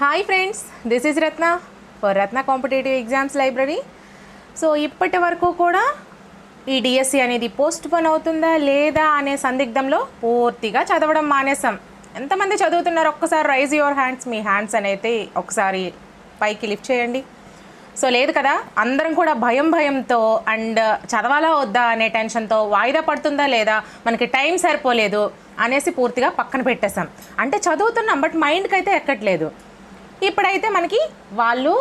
Hi friends this is Ratna for Ratna competitive exams library so ఇప్పటి వరకు కూడా ఈ డిఎస్సి అనేది పోస్ట్ పోన్ అవుతుందా లేదా అనే సందిగ్ధంలో పూర్తిగా చదవడం మానేసాం ఎంతమంది చదువుతున్నారు? ఒక్కసారి రైజ్ యువర్ హ్యాండ్స్ మీ హ్యాండ్స్ అనేది ఒకసారి పైకి లిఫ్ట్ చేయండి. సో లేదు కదా? అందరం కూడా భయం భయంతో అండ్ చదవాలా వద్దా అనే టెన్షన్తో వాయిదా పడుతుందా లేదా? మనకి టైం సరిపోలేదు అనేసి పూర్తిగా పక్కన పెట్టేశాం. అంటే చదువుతున్నాం బట్ మైండ్కి అయితే ఎక్కట్లేదు. ఇప్పుడైతే మనకి వాళ్ళు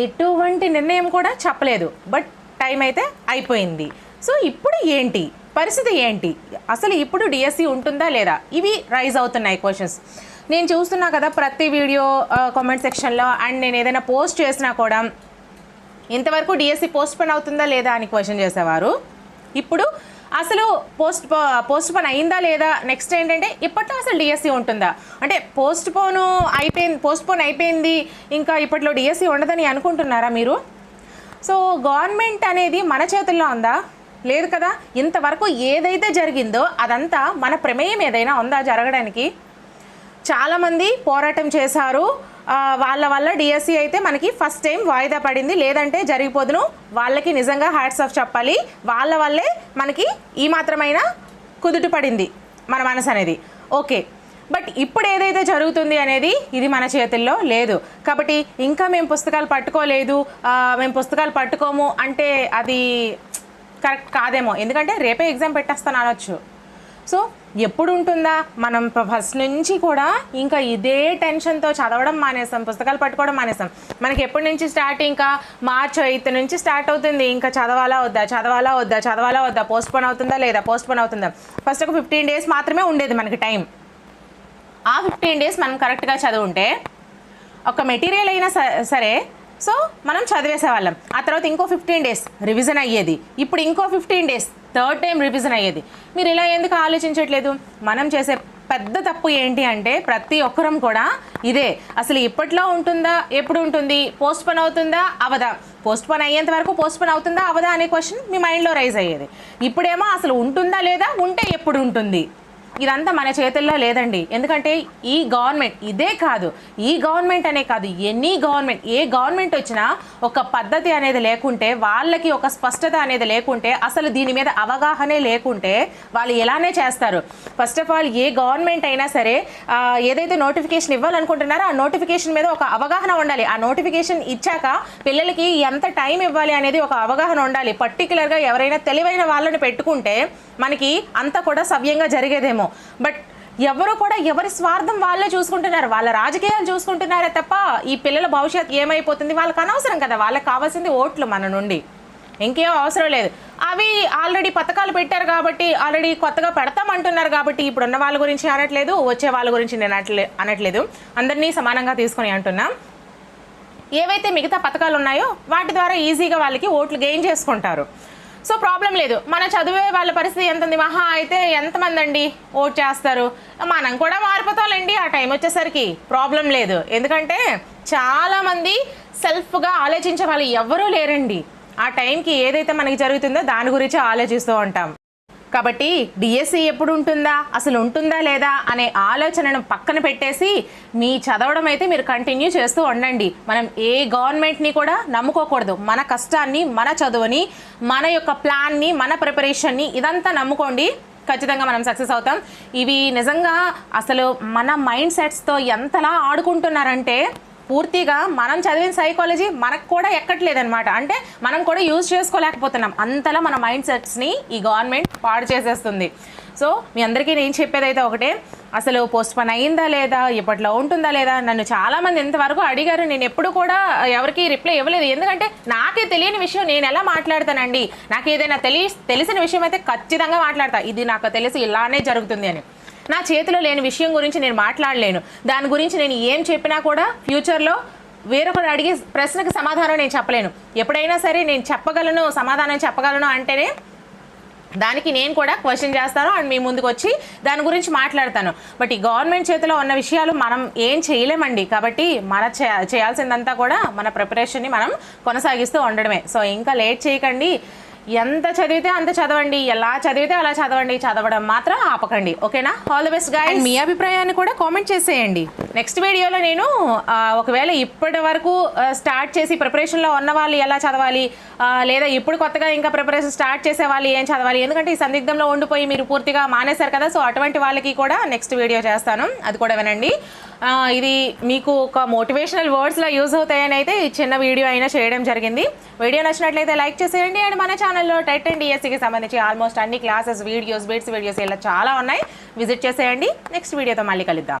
ఎటువంటి నిర్ణయం కూడా చెప్పలేదు. బట్ టైం అయితే అయిపోయింది. సో ఇప్పుడు ఏంటి? పరిస్థితి ఏంటి? అసలు ఇప్పుడు డిఎస్సి ఉంటుందా లేదా? ఇవి రైజ్ అవుతున్నాయి క్వశ్చన్స్. నేను చూస్తున్నా కదా ప్రతి వీడియో కామెంట్ సెక్షన్లో అండ్ నేను ఏదైనా పోస్ట్ చేసినా కూడా ఇంతవరకు డిఎస్సి పోస్ట్ పోన్ అవుతుందా లేదా అని క్వశ్చన్ చేసేవారు. ఇప్పుడు అసలు పోస్ట్ పోస్ట్ పోన్ అయిందా లేదా? నెక్స్ట్ ఏంటంటే ఇప్పట్లో అసలు డిఎస్సి ఉంటుందా? అంటే పోస్ట్ పోన్ అయిపోయింది పోస్ట్ పోన్ అయిపోయింది ఇంకా ఇప్పట్లో డిఎస్సి ఉండదని అనుకుంటున్నారా మీరు? సో గవర్నమెంట్ అనేది మన చేతుల్లో ఉందా? లేదు కదా? ఇంతవరకు ఏదైతే జరిగిందో అదంతా మన ప్రమేయం ఏదైనా ఉందా జరగడానికి? చాలామంది పోరాటం చేశారు వాళ్ళ వల్ల డిఎస్సి అయితే మనకి ఫస్ట్ టైం వాయిదా పడింది. లేదంటే జరిగిపోదును. వాళ్ళకి నిజంగా హ్యాట్స్ ఆఫ్ చెప్పాలి. వాళ్ళ వల్లే మనకి ఈ మాత్రమైన కుదుట పడింది మన మనసు అనేది. ఓకే బట్ ఇప్పుడు ఏదైతే జరుగుతుంది అనేది ఇది మన చేతుల్లో లేదు. కాబట్టి ఇంకా మేము పుస్తకాలు పట్టుకోలేదు. మేము పుస్తకాలు పట్టుకోము అంటే అది కరెక్ట్ కాదేమో. ఎందుకంటే రేపే ఎగ్జామ్ పెట్టేస్తాను అనొచ్చు. సో ఎప్పుడు ఉంటుందా మనం ఫస్ట్ నుంచి కూడా ఇంకా ఇదే టెన్షన్తో చదవడం మానేసాం పుస్తకాలు పట్టుకోవడం మానేసాం మనకి ఎప్పటి నుంచి స్టార్ట్? ఇంకా మార్చ్ ఎయిత్ నుంచి స్టార్ట్ అవుతుంది. ఇంకా చదవాలా వద్దా? చదవాలా వద్దా? చదవాలా వద్దా? పోస్ట్ పోన్ అవుతుందా లేదా? పోస్ట్ పోన్ అవుతుందా? ఫస్ట్ ఒక ఫిఫ్టీన్ డేస్ మాత్రమే ఉండేది మనకి టైం. ఆ ఫిఫ్టీన్ డేస్ మనం కరెక్ట్గా చదువుంటే ఒక మెటీరియల్ అయినా సరే. సో మనం చదివేసేవాళ్ళం. ఆ తర్వాత ఇంకో ఫిఫ్టీన్ డేస్ రివిజన్ అయ్యేది. ఇప్పుడు ఇంకో fifteen days. Third time revision అయ్యేది. మీరు ఇలా ఎందుకు ఆలోచించట్లేదు? మనం చేసే పెద్ద తప్పు ఏంటి అంటే ప్రతి ఒక్కరం కూడా ఇదే. అసలు ఇప్పట్లో ఉంటుందా? ఎప్పుడు ఉంటుంది? పోస్ట్ పోన్ అవుతుందా? అవదా? పోస్ట్ పోన్ అయ్యేంత వరకు పోస్ట్ పోన్ అవుతుందా? అవదా అనే క్వశ్చన్ మీ మైండ్లో రైజ్ అయ్యేది. ఇప్పుడేమో అసలు ఉంటుందా లేదా? ఉంటే ఎప్పుడు ఉంటుంది? ఇదంతా మన చేతుల్లో లేదండి. ఎందుకంటే ఈ గవర్నమెంట్ ఇదే కాదు. ఈ గవర్నమెంట్ అనే కాదు ఎనీ గవర్నమెంట్ ఏ గవర్నమెంట్ వచ్చినా ఒక పద్ధతి అనేది లేకుంటే వాళ్ళకి ఒక స్పష్టత అనేది లేకుంటే అసలు దీని మీద అవగాహనే లేకుంటే వాళ్ళు ఎలానే చేస్తారు. First of all a government అయినా సరే ఏదైతే నోటిఫికేషన్ ఇవ్వాలనుకుంటున్నారో ఆ నోటిఫికేషన్ మీద ఒక అవగాహన ఉండాలి. ఆ నోటిఫికేషన్ ఇచ్చాక పిల్లలకి ఎంత టైం ఇవ్వాలి అనేది ఒక అవగాహన ఉండాలి. పర్టికులర్గా ఎవరైనా తెలివైన వాళ్ళని పెట్టుకుంటే మనకి అంతా కూడా సవ్యంగా జరిగేదేమో. బట్ ఎవరు కూడా ఎవరి స్వార్థం వాళ్ళే చూసుకుంటున్నారు. వాళ్ళ రాజకీయాలు చూసుకుంటున్నారే తప్ప ఈ పిల్లల భవిష్యత్ ఏమైపోతుంది? వాళ్ళకి అనవసరం కదా. వాళ్ళకి కావాల్సింది ఓట్లు మన నుండి. ఇంకేం అవసరం లేదు. అవి ఆల్రెడీ పథకాలు పెట్టారు కాబట్టి ఆల్రెడీ కొత్తగా పెడతామంటున్నారు కాబట్టి ఇప్పుడున్న వాళ్ళ గురించి అనట్లేదు వచ్చే వాళ్ళ గురించి నేను అట్లే అనట్లేదు. అందరినీ సమానంగా తీసుకొని అంటున్నా. ఏవైతే మిగతా పథకాలు ఉన్నాయో వాటి ద్వారా ఈజీగా వాళ్ళకి ఓట్లు గెయిన్ చేసుకుంటారు. సో ప్రాబ్లం లేదు. మన చదివే వాళ్ళ పరిస్థితి ఎంత ఉంది మహా అయితే ఎంతమంది అండి ఓట్ చేస్తారు? మనం కూడా మారిపోతాంలేండి ఆ టైం వచ్చేసరికి. ప్రాబ్లం లేదు. ఎందుకంటే చాలామంది సెల్ఫ్గా ఆలోచించే వాళ్ళు ఎవరూ లేరండి. ఆ టైంకి ఏదైతే మనకి జరుగుతుందో దాని గురించి ఆలోచిస్తూ ఉంటాం. కాబట్టి డిఎస్సి ఎప్పుడు ఉంటుందా? అసలు ఉంటుందా లేదా? అనే ఆలోచనను పక్కన పెట్టేసి మీ చదవడం అయితే మీరు కంటిన్యూ చేస్తూ ఉండండి. మనం ఏ గవర్నమెంట్ని కూడా నమ్ముకోకూడదు. మన కష్టాన్ని మన చదువుని మన యొక్క ప్లాన్ని మన ప్రిపరేషన్ని ఇదంతా నమ్ముకోండి. ఖచ్చితంగా మనం సక్సెస్ అవుతాం. ఇవి నిజంగా అసలు మన మైండ్ సెట్స్తో ఎంతలా ఆడుకుంటున్నారంటే పూర్తిగా మనం చదివిన సైకాలజీ మనకు కూడా ఎక్కట్లేదనమాట అంటే మనం కూడా యూజ్ చేసుకోలేకపోతున్నాం. అంతలా మన మైండ్ సెట్స్ని ఈ గవర్నమెంట్ పాడు చేసేస్తుంది. సో మీ అందరికీ నేను చెప్పేది అయితే ఒకటే. అసలు పోస్ట్ పోన్ అయిందా లేదా? ఇప్పట్లో ఉంటుందా లేదా? నన్ను చాలామంది ఇంతవరకు అడిగారు. నేను ఎప్పుడు కూడా ఎవరికి రిప్లై ఇవ్వలేదు. ఎందుకంటే నాకే తెలియని విషయం నేను ఎలా మాట్లాడతానండి? నాకు ఏదైనా తెలి తెలిసిన విషయం అయితే ఖచ్చితంగా మాట్లాడతా. ఇది నాకు తెలిసి ఇలానే జరుగుతుంది అని. నా చేతిలో లేని విషయం గురించి నేను మాట్లాడలేను. దాని గురించి నేను ఏం చెప్పినా కూడా ఫ్యూచర్లో వేరొకరు అడిగే ప్రశ్నకి సమాధానం నేను చెప్పలేను. ఎప్పుడైనా సరే నేను చెప్పగలను సమాధానం చెప్పగలను అంటేనే దానికి నేను కూడా క్వశ్చన్ చేస్తాను అండ్ మీ ముందుకు వచ్చి దాని గురించి మాట్లాడతాను. బట్ ఈ గవర్నమెంట్ చేతిలో ఉన్న విషయాలు మనం ఏం చేయలేమండి. కాబట్టి మన చే- చేయాల్సిందంతా కూడా మన ప్రిపరేషన్ని మనం కొనసాగిస్తూ ఉండడమే. సో ఇంకా లేట్ చేయకండి. ఎంత చదివితే అంత చదవండి ఎలా చదివితే అలా చదవండి చదవడం మాత్రం ఆపకండి. ఓకేనా? ఆల్ ది బెస్ట్ గాయ్ మీ అభిప్రాయాన్ని కూడా కామెంట్ చేసేయండి. నెక్స్ట్ వీడియోలో నేను ఒకవేళ ఇప్పటి వరకు స్టార్ట్ చేసి ప్రిపరేషన్లో ఉన్న వాళ్ళు ఎలా చదవాలి లేదా ఇప్పుడు కొత్తగా ఇంకా ప్రిపరేషన్ స్టార్ట్ చేసే వాళ్ళు ఏం చదవాలి ఎందుకంటే ఈ సందిగ్ధంలో ఉండిపోయి మీరు పూర్తిగా మానేశారు కదా సో అటువంటి వాళ్ళకి కూడా నెక్స్ట్ వీడియో చేస్తాను. అది కూడా వినండి. ఇది మీకు ఒక మోటివేషనల్ వర్డ్స్లో యూజ్ అవుతాయని అయితే ఈ చిన్న వీడియో అయినా చేయడం జరిగింది. వీడియో నచ్చినట్లయితే లైక్ చేసేయండి. అండ్ మన ఛానల్లో టెట్ అండ్ డిఎస్సికి సంబంధించి ఆల్మోస్ట్ అన్ని క్లాసెస్ వీడియోస్ బిట్స్ వీడియోస్ ఇలా చాలా ఉన్నాయి. విజిట్ చేసేయండి. నెక్స్ట్ వీడియోతో మళ్ళీ కలుద్దాం.